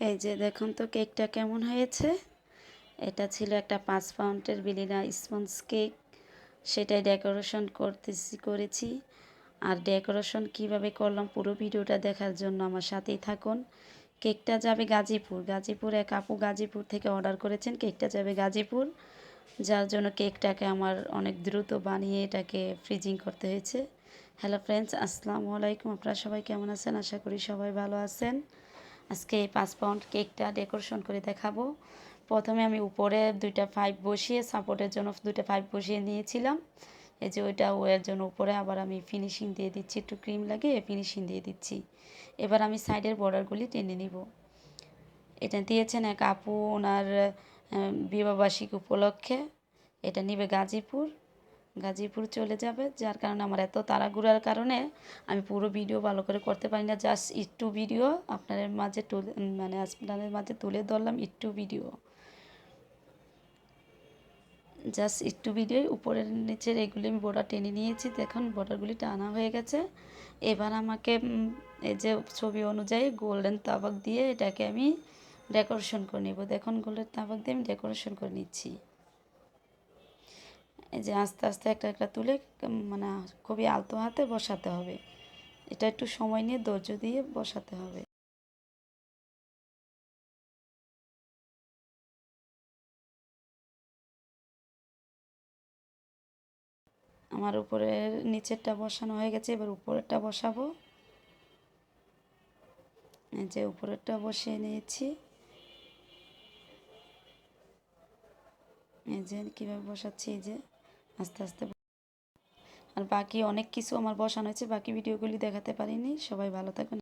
এই যে দেখুন তো কেকটা কেমন হয়েছে। এটা ছিল একটা পাঁচ পাউন্ডের বিলিনা স্পঞ্জ কেক। সেটাই ডেকোরেশন করতেছি, করেছি। আর ডেকোরেশন কীভাবে করলাম পুরো ভিডিওটা দেখার জন্য আমার সাথেই থাকুন। কেকটা যাবে গাজীপুর। গাজীপুর, এক আপু গাজীপুর থেকে অর্ডার করেছেন। কেকটা যাবে গাজীপুর। যার জন্য কেকটাকে আমার অনেক দ্রুত বানিয়ে এটাকে ফ্রিজিং করতে হয়েছে। হ্যালো ফ্রেন্ডস আসসালামু আলাইকুম। আপনারা সবাই কেমন আছেন? আশা করি সবাই ভালো আছেন। আজকে এই পাঁচ পাউন্ড কেকটা ডেকোরেশন করে দেখাবো। প্রথমে আমি উপরে দুইটা পাইপ বসিয়ে সাপোর্টের জন্য দুইটা পাইপ বসিয়ে নিয়েছিলাম। এই যে ওইটা ওয়ের জন্য উপরে আবার আমি ফিনিশিং দিয়ে দিচ্ছি, একটু ক্রিম লাগিয়ে ফিনিশিং দিয়ে দিচ্ছি। এবার আমি সাইডের বর্ডারগুলি টেনে নিব। এটা দিয়েছেন এক আপু ওনার বিবাহবার্ষিক উপলক্ষে। এটা নিবে গাজীপুর। গাজীপুর চলে যাবে, যার কারণে আমার এত তাড়াগুড়ার কারণে আমি পুরো ভিডিও ভালো করে করতে পারি না। জাস্ট একটু ভিডিও আপনাদের মাঝে তুলে মানে আপনাদের মাঝে তুলে ধরলাম, একটু ভিডিও জাস্ট একটু ভিডিও উপরের নিচের এগুলি আমি বর্ডার টেনে নিয়েছি। দেখুন বর্ডারগুলি টানা হয়ে গেছে। এবার আমাকে এই যে ছবি অনুযায়ী গোল্ডেন তাবাক দিয়ে এটাকে আমি ডেকোরেশন করে নেব। দেখুন গোল্ডেন তাবাক দিয়ে আমি ডেকোরেশন করে নিচ্ছি। এই যে আস্তে আস্তে একটা একটা তুলে মানে খুবই আলতো হাতে বসাতে হবে। এটা একটু সময় নিয়ে ধৈর্য দিয়ে বসাতে হবে। আমার উপরের নিচেরটা বসানো হয়ে গেছে, এবার উপরেরটা বসাবো। এই যে উপরেরটা বসিয়ে নিয়েছি। এই যে কীভাবে বসাচ্ছি, এই যে আস্তে আস্তে। আর বাকি অনেক কিছু আমার বসানো হয়েছে, বাকি ভিডিওগুলি দেখাতে পারিনি। সবাই ভালো থাকবেন।